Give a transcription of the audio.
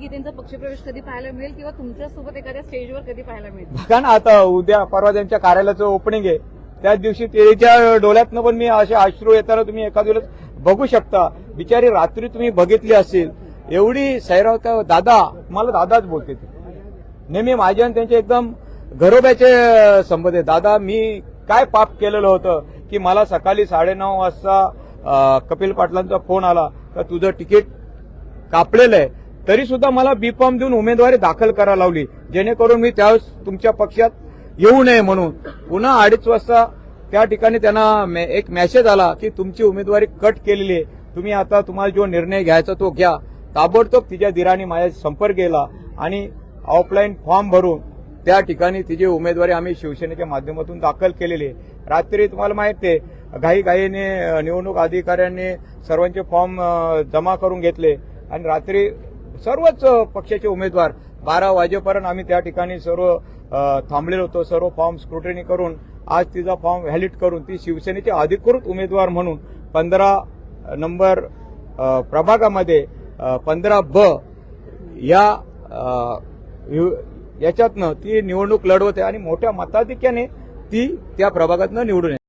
की त्यांचा पक्षप्रवेश कधी पाहायला मिळेल किंवा तुमच्यासोबत एखाद्या स्टेजवर कधी पाहायला मिळेल? बघा ना आता उद्या परवा त्यांच्या कार्यालयाचं ओपनिंग आहे. त्याच दिवशी तेच्या डोळ्यातनं पण मी असे अश्रू येताना तुम्ही एखाद्या वेळेस बघू शकता. बिचारी रात्री तुम्ही बघितली असेल. एवढी सैरावता दादा मला दादाच बोलते ते. नेहमी माझे आणि त्यांचे एकदम घरोब्याचे संबंध आहे. दादा मी काय पाप केलेलं होतं की मला सकाळी साडेनऊ वाजता कपिल पाटलांचा फोन आला. का तुझं तिकीट कापलेलं आहे? तरी सुद्धा मला बी फॉर्म देऊन उमेदवारी दाखल करायला लावली. जेणेकरून मी त्यावेळेस तुमच्या पक्षात येऊ नये म्हणून. पुन्हा अडीच वाजता त्या ठिकाणी त्यांना एक मेसेज आला की तुमची उमेदवारी कट केलेली आहे. तुम्ही आता तुम्हाला जो निर्णय घ्यायचा तो घ्या. ताबडतोब तिच्या दिराने माझ्या संपर्क केला आणि ऑफलाईन फॉर्म भरून त्या ठिकाणी तिची उमेदवारी आम्ही शिवसेनेच्या माध्यमातून दाखल केलेली आहे. रात्री तुम्हाला माहिती आहे घाई घाईने निवडणूक अधिकाऱ्यांनी सर्वांचे फॉर्म जमा करून घेतले. आणि रात्री सर्वच पक्षाचे उमेदवार. बारा वाजेपर्यंत आम्ही त्या ठिकाणी सर्व थांबलेलो होतो. सर्व फॉर्म स्क्रुटनी करून आज तिचा फॉर्म व्हॅलिड करून ती शिवसेनेचे अधिकृत उमेदवार म्हणून पंधरा नंबर प्रभागामध्ये पंधरा ब या याच्यातनं ती निवडणूक लढवते आणि मोठ्या मताधिक्याने ती त्या प्रभागातनं निवडून